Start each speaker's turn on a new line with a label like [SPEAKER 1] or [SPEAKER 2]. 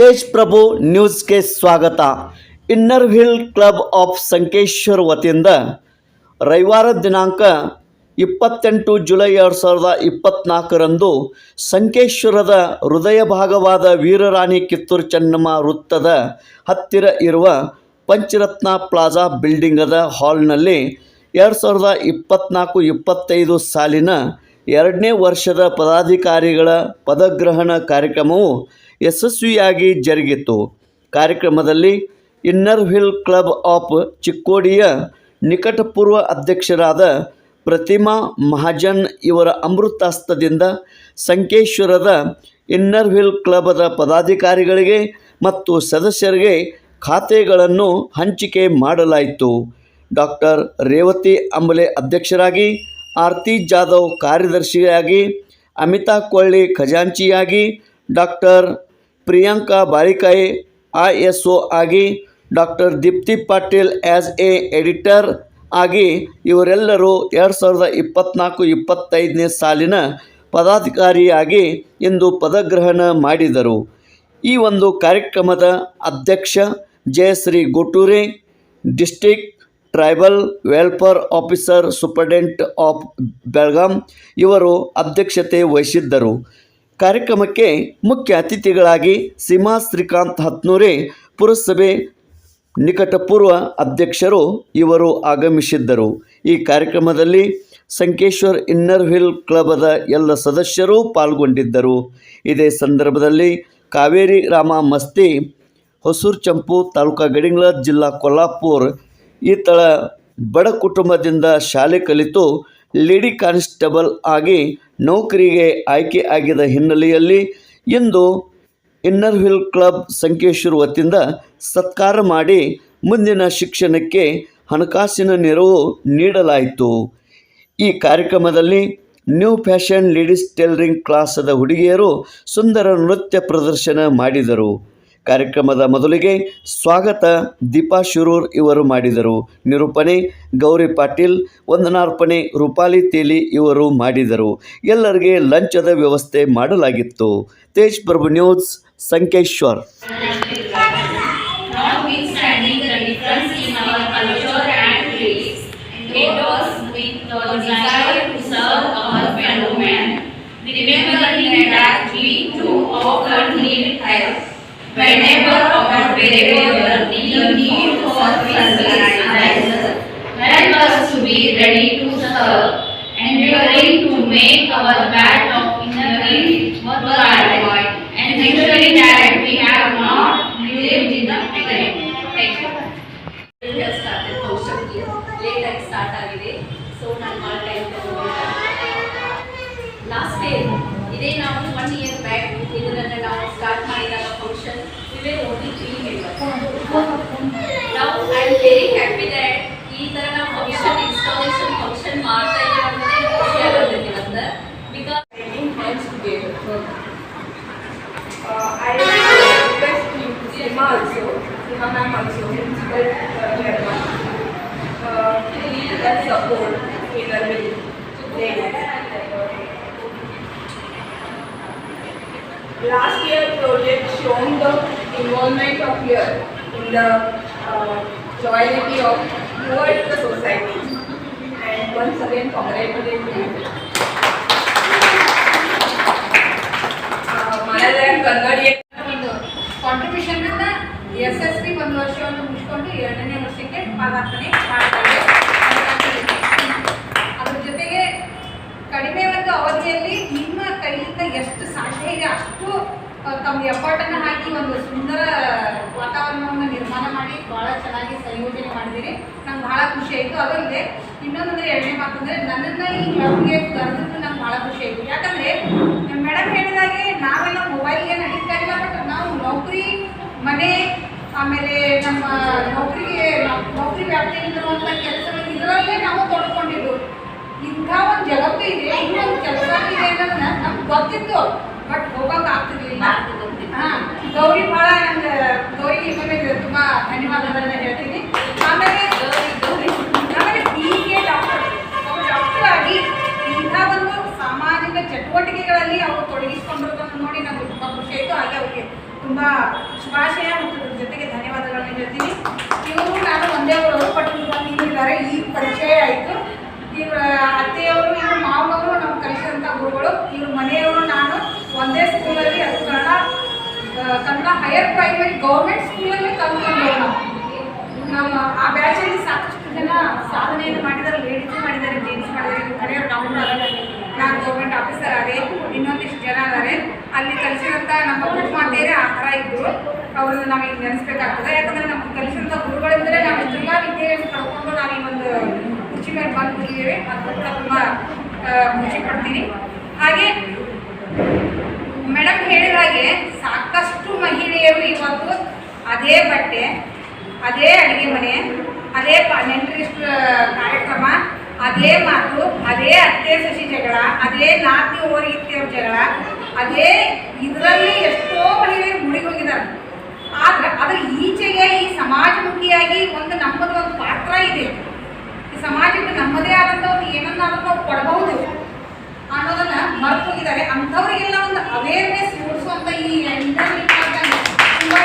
[SPEAKER 1] ತೇಜ್ ಪ್ರಭು ನ್ಯೂಸ್ಗೆ ಸ್ವಾಗತ. Inner wheel club of Sankeshwar ವತಿಯಿಂದ ರವಿವಾರ ದಿನಾಂಕ ಇಪ್ಪತ್ತೆಂಟು ಜುಲೈ ಎರಡು ಸಾವಿರದ ಇಪ್ಪತ್ತ್ನಾಲ್ಕರಂದು ಸಂಕೇಶ್ವರದ ಹೃದಯ ಭಾಗವಾದ ವೀರರಾಣಿ ಕಿತ್ತೂರು ಚೆನ್ನಮ್ಮ ವೃತ್ತದ ಹತ್ತಿರ ಇರುವ ಪಂಚರತ್ನ ಪ್ಲಾಜಾ ಬಿಲ್ಡಿಂಗದ ಹಾಲ್ನಲ್ಲಿ ಎರಡು ಸಾವಿರದ ಇಪ್ಪತ್ತ್ನಾಲ್ಕು ಇಪ್ಪತ್ತೈದು ಸಾಲಿನ ಎರಡನೇ ವರ್ಷದ ಪದಾಧಿಕಾರಿಗಳ ಪದಗ್ರಹಣ ಕಾರ್ಯಕ್ರಮವು ಯಶಸ್ವಿಯಾಗಿ ಜರುಗಿತು. ಕಾರ್ಯಕ್ರಮದಲ್ಲಿ ಇನ್ನರ್ ಹಿಲ್ ಕ್ಲಬ್ ಆಫ್ ಚಿಕ್ಕೋಡಿಯ ನಿಕಟಪೂರ್ವ ಅಧ್ಯಕ್ಷರಾದ ಪ್ರತಿಮಾ ಮಹಾಜನ್ ಇವರ ಅಮೃತಾಸ್ತದಿಂದ ಸಂಕೇಶ್ವರದ ಇನ್ನರ್ ವಿಲ್ ಕ್ಲಬದ ಪದಾಧಿಕಾರಿಗಳಿಗೆ ಮತ್ತು ಸದಸ್ಯರಿಗೆ ಖಾತೆಗಳನ್ನು ಹಂಚಿಕೆ ಮಾಡಲಾಯಿತು. ಡಾಕ್ಟರ್ ರೇವತಿ ಅಂಬಲೆ ಅಧ್ಯಕ್ಷರಾಗಿ, ಆರ್ತಿ ಜಾಧವ್ ಕಾರ್ಯದರ್ಶಿಯಾಗಿ, Amita Kolli ಖಜಾಂಚಿಯಾಗಿ doctor Priyanka Barikai I S O ಆಗಿ doctor Deepti Patil as a editor ಆಗಿ ಇವರೆಲ್ಲರೂ ಎರಡು ಸಾವಿರದ ಇಪ್ಪತ್ತ್ನಾಲ್ಕು ಇಪ್ಪತ್ತೈದನೇ ಸಾಲಿನ ಪದಾಧಿಕಾರಿಯಾಗಿ ಇಂದು ಪದಗ್ರಹಣ ಮಾಡಿದರು. ಈ ಒಂದು ಕಾರ್ಯಕ್ರಮದ ಅಧ್ಯಕ್ಷ Jayashree Goture district tribal welfare officer superintendent of Belgaum ಇವರು ಅಧ್ಯಕ್ಷತೆ ವಹಿಸಿದ್ದರು. ಕಾರ್ಯಕ್ರಮಕ್ಕೆ ಮುಖ್ಯ ಅತಿಥಿಗಳಾಗಿ ಸೀಮಾ ಶ್ರೀಕಾಂತ್ ಹತ್ನೂರೆ ಪುರಸಭೆ ನಿಕಟಪೂರ್ವ ಅಧ್ಯಕ್ಷರು ಇವರು ಆಗಮಿಸಿದ್ದರು. ಈ ಕಾರ್ಯಕ್ರಮದಲ್ಲಿ ಸಂಕೇಶ್ವರ್ ಇನ್ನರ್ ಹಿಲ್ ಕ್ಲಬದ ಎಲ್ಲ ಸದಸ್ಯರು ಪಾಲ್ಗೊಂಡಿದ್ದರು. ಇದೇ ಸಂದರ್ಭದಲ್ಲಿ ಕಾವೇರಿ ರಾಮ ಮಸ್ತಿ, ಹೊಸೂರು ಚಂಪು, ತಾಲೂಕಾ ಗಡಿಂಗ್ಲ, ಜಿಲ್ಲಾ ಕೊಲ್ಹಾಪುರ ಈತಳ ಬಡ ಕುಟುಂಬದಿಂದ ಶಾಲೆ ಕಲಿತು ಲೇಡಿ ಕಾನ್ಸ್ಟೇಬಲ್ ಆಗಿ ನೌಕರಿಗೆ ಆಯ್ಕೆ ಆಗಿದ ಹಿನ್ನೆಲೆಯಲ್ಲಿ ಇಂದು ಇನ್ನರ್ ಹಿಲ್ ಕ್ಲಬ್ ಸಂಕೇಶ್ವರ ವತಿಯಿಂದ ಸತ್ಕಾರ ಮಾಡಿ ಮುಂದಿನ ಶಿಕ್ಷಣಕ್ಕೆ ಹಣಕಾಸಿನ ನೆರವು ನೀಡಲಾಯಿತು. ಈ ಕಾರ್ಯಕ್ರಮದಲ್ಲಿ ನ್ಯೂ ಫ್ಯಾಷನ್ ಲೇಡೀಸ್ ಟೈಲರಿಂಗ್ ಕ್ಲಾಸದ ಹುಡುಗಿಯರು ಸುಂದರ ನೃತ್ಯ ಪ್ರದರ್ಶನ ಮಾಡಿದರು. ಕಾರ್ಯಕ್ರಮದ ಮೊದಲಿಗೆ ಸ್ವಾಗತ ದೀಪಾ ಶಿರೂರ್ ಇವರು ಮಾಡಿದರು ನಿರೂಪಣೆ ಗೌರಿ ಪಾಟೀಲ್ ವಂದನಾರ್ಪಣೆ ರೂಪಾಲಿ ತೇಲಿ ಇವರು ಮಾಡಿದರು ಎಲ್ಲರಿಗೆ ಲಂಚದ ವ್ಯವಸ್ಥೆ ಮಾಡಲಾಗಿತ್ತು Tej Prabhu news Sankeshwar
[SPEAKER 2] Whenever or wherever the need for physical arises,
[SPEAKER 3] help us to be ready to serve, enduring to make our battle of inner peace worthwhile, and ensuring that we have not lived in the pain.
[SPEAKER 2] Thank you. have started social year. Late ಆಗಿ start ಆಗಿದೆ so ನಾನು ಭಾಳ time last day ಇದೇ ನಾವು one
[SPEAKER 4] Last year project shown the involvement of here in the uh, of towards the society. And once again congratulate.
[SPEAKER 5] ಆ, ತಮ್ಮ effort ಅನ್ನ ಹಾಕಿ ಒಂದು ಸುಂದರ ವಾತಾವರಣವನ್ನು ನಿರ್ಮಾಣ ಮಾಡಿ ಬಹಳ ಚೆನ್ನಾಗಿ ಸಂಯೋಜನೆ ಮಾಡಿದ್ದೀರಿ. ನಂಗೆ ಬಹಳ ಖುಷಿ ಆಯಿತು. ಅದಲ್ಲದೆ ಇನ್ನೊಂದಂದ್ರೆ ಎರಡನೇ ಮಾತಂದ್ರೆ ನನ್ನನ್ನು ಈ ಕ್ಲಬ್ಗೆ ಕರೆದಿದ್ದು ನಂಗೆ ಬಹಳ ಖುಷಿ ಆಯಿತು. ಯಾಕಂದ್ರೆ ಮೇಡಮ್ ಹೇಳಿದಾಗೆ ನಾವೆಲ್ಲ ಮೊಬೈಲ್ಗೆ ಅಡಿಕ್ಟ್ ಇಲ್ಲ ಬಟ್ ನಾವು ನೌಕರಿ ಮನೆ ಆಮೇಲೆ ನಮ್ಮ ನೌಕರಿಗೆ ನೌಕರಿ ವ್ಯಾಪ್ತಿಯಲ್ಲಿ ಇರುವಂಥ ಕೆಲಸಗಳು ಇದರಲ್ಲೇ ನಾವು ತೊಡ್ಕೊಂಡಿದ್ದು. ಇಂಥ ಒಂದು ಜಗತ್ತು ಇದೆ ಇನ್ನೊಂದು ಕೆಲಸ ಇದೆ ಅನ್ನೋದನ್ನ ನಮ್ಗೆ ಗೊತ್ತಿತ್ತು. ಬಟ್ ಹೋಗಕ್ಕೆ ಆಗ್ತಿರ್ಲಿಲ್ಲ. ಹಾಂ ಗೌರಿ ಭಾಳ ನಂಗೆ ಗೌರಿ ನಿಮಗೆ ತುಂಬ ಧನ್ಯವಾದಗಳನ್ನ ಹೇಳ್ತೀನಿ. ಆಮೇಲೆ ಆಮೇಲೆ ಹೀಗೆ ಡಾಕ್ಟರ್ ಒಬ್ಬ ಡಾಕ್ಟರ್ ಆಗಿ ಇಂಥ ಒಂದು ಸಾಮಾಜಿಕ ಚಟುವಟಿಕೆಗಳಲ್ಲಿ ಅವರು ತೊಡಗಿಸಿಕೊಂಡಿರೋದನ್ನು ನೋಡಿ ನನಗೆ ತುಂಬಾ ಖುಷಿ ಆಯಿತು. ಹಾಗೆ ಅವರಿಗೆ ತುಂಬ ಶುಭಾಶಯ ಮತ್ತು ಜೊತೆಗೆ ಧನ್ಯವಾದಗಳನ್ನ ಹೇಳ್ತೀನಿ. ಇವರು ನಾನು ಒಂದೇ ಒಳಪಟ್ಟು ಬಂದಿದ್ದಾರೆ ಈ ಪರಿಚಯ ಆಯಿತು ಇವರ ಅತ್ತೆಯವರು ಇವರು ಮಾವನವರು ನಮ್ಮ ಕಲಿಸಿದಂಥ ಗುರುಗಳು ಇವ್ರ ಮನೆಯವರು ನಾನು ಒಂದೇ ಸ್ಕೂಲಲ್ಲಿ ಅದು ಕನ್ನಡ ಆ, ಕನ್ನಡ ಹೈಯರ್ ಪ್ರೈಮರಿ ಗೌರ್ಮೆಂಟ್ ಸ್ಕೂಲಲ್ಲಿ ಕಲ್ತ್ಕೊಂಡವ್ರು ನಮ್ಮ ಆ ಬ್ಯಾಚಲ್ಲಿ ಸಾಕಷ್ಟು ಜನ ಸಾಧನೆಯನ್ನು ಮಾಡಿದ್ದಾರೆ ಲೇಡೀಸ್ ಮಾಡಿದ್ದಾರೆ ಜೆಂಟ್ಸ್ ಮಾಡಿದ್ದಾರೆ ಕಡೆಯವ್ರು ಡಾಕ್ಟರ್ ನಾನು ಗೌರ್ಮೆಂಟ್ ಆಫೀಸರ್ ಅದೇ ಇನ್ನೊಂದಿಷ್ಟು ಜನ ಅದಾರೆ ಅಲ್ಲಿ ಕಲಿಸಿದಂಥ ನಮ್ಮ ಗುರುಮಾತೆಯರೇ ಆ ಥರ ಇದ್ದರು ಅವ್ರನ್ನ ನಾವು ಈಗ ನೆನೆಸ್ಬೇಕಾಗ್ತದೆ. ಯಾಕಂದರೆ ನಮ್ಗೆ ಕಲಿಸಿದಂಥ ಗುರುಗಳೆಂದರೆ ನಾವು ತುಂಬ ವಿದ್ಯೆಯನ್ನು ಕಳ್ಕೊಂಡು ನಾವು ಈ ಒಂದು ಕುರ್ಚಿ ಮೇಲೆ ಬಂದು ಕೂತಿದ್ದೇವೆ ತುಂಬ ಖುಷಿ ಪಡ್ತೀನಿ. ಹಾಗೆ ಅದೇ ಬಟ್ಟೆ, ಅದೇ ಅಡುಗೆ ಮನೆ, ಅದೇ ನೆಂಟ್ರಿಸ್ಟ್ ಕಾರ್ಯಕ್ರಮ, ಅದೇ ಮಾತು, ಅದೇ ಅತ್ತೆ ಸಸಿ ಜಗಳ, ಅದೇ ನಾತಿ ಓರಿಗಿತ್ತೆ ಜಗಳ, ಅದೇ ಇದರಲ್ಲಿ ಎಷ್ಟೋ ಮಹಿಳೆಯರು ಗುಡಿಗೆ ಹೋಗಿದ್ದಾರೆ ಆದ್ರೆ ಅದ್ರ ಈಚೆಗೆ ಈ ಸಮಾಜಮುಖಿಯಾಗಿ ಒಂದು ನಮ್ಮದು ಒಂದು ಪಾತ್ರ ಇದೆ. ಈ ಸಮಾಜಕ್ಕೆ ನಮ್ಮದೇ ಆದಂತ ಒಂದು ಏನನ್ನಾದ್ರೂ ನಾವು ಕೊಡಬಹುದು ಅನ್ನೋದನ್ನ ಮರ್ತು ಹೋಗಿದ್ದಾರೆ ಅಂಥವ್ರಿಗೆಲ್ಲ ಒಂದು ಅವೇರ್ನೆಸ್ ಮೂಡಿಸುವಂತ ಈ ಇಂಟರ್ನೆಟ್ ತುಂಬಾ